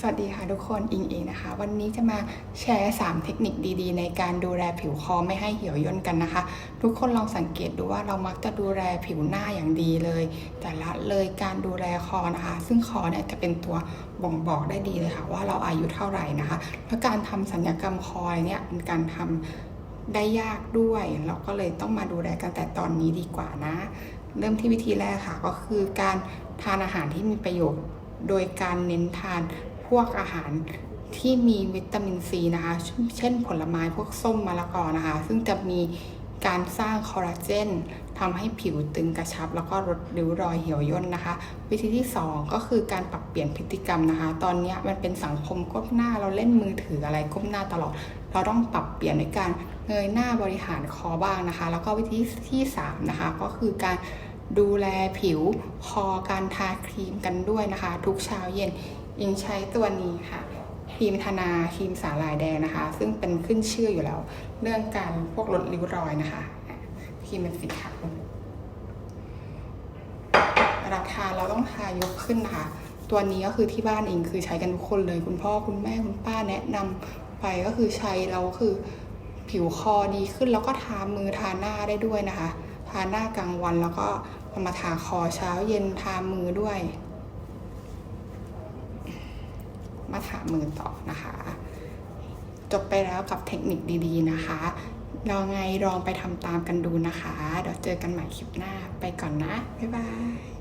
สวัสดีค่ะทุกคนอิงเองนะคะ วันนี้จะมาแชร์ 3 เทคนิคดีๆ ในการดูแลผิวคอไม่ให้เหี่ยวย่นกันนะคะ ทุกคนลองสังเกตดูว่าเรามักจะดูแลผิวหน้าอย่างดีเลย แต่ละเลยการดูแลคอนะคะ ซึ่งคอเนี่ยจะเป็นตัวบ่งบอกได้ดีเลยค่ะ ว่าเราอายุเท่าไหร่นะคะ และการทำสัญญกรรมคอเนี่ยเป็นการทำได้ยากด้วย เราก็เลยต้องมาดูแลกันแต่ตอนนี้ดีกว่านะ เริ่มที่วิธีแรกค่ะก็คือการทานอาหารที่มีประโยชน์โดยการเน้นทาน พวกอาหารที่มีวิตามินซีนะคะ เช่นผลไม้พวกส้มมะละกอนะคะ ซึ่งจะมีการสร้างคอลลาเจนทำให้ผิวตึงกระชับ แล้วก็ลดริ้วรอยเหี่ยวย่นนะคะ วิธีที่ 2 ก็คือการปรับเปลี่ยนพฤติกรรมนะคะ ตอนนี้มันเป็นสังคมก้มหน้าเราเล่นมือถืออะไรก้มหน้าตลอด เราต้องปรับเปลี่ยนในการเงยหน้าบริหารคอบ้างนะคะ แล้วก็วิธีที่ 3 นะคะ ก็คือการดูแลผิวคอการทาครีมกันด้วยนะคะ ทุกเช้าเย็น อิงใช้ตัวนี้ค่ะครีมธนาครีมสาหร่ายแดงนะคะ ซึ่งเป็นขึ้นชื่ออยู่แล้ว เรื่องการพวกลดริ้วรอยนะคะครีมเป็นสีขาวเวลาทาเราต้องทายกขึ้นนะคะ ตัวนี้ก็คือที่บ้านเองคือใช้กันทุกคนเลย คุณพ่อคุณแม่คุณป้าแนะนำไปก็คือใช้แล้วคือผิวคอดีขึ้นแล้วก็ทามือทาหน้าได้ด้วยนะคะ ทาหน้ากลางวันแล้วก็เอามาทาคอเช้าเย็นทามือด้วย มาถามือต่อนะคะ จบไปแล้วกับเทคนิคดีๆนะคะลองไงลองไปทำตามกันดูนะคะ เดี๋ยวเจอกันใหม่คลิปหน้าไปก่อนนะ บ๊ายบาย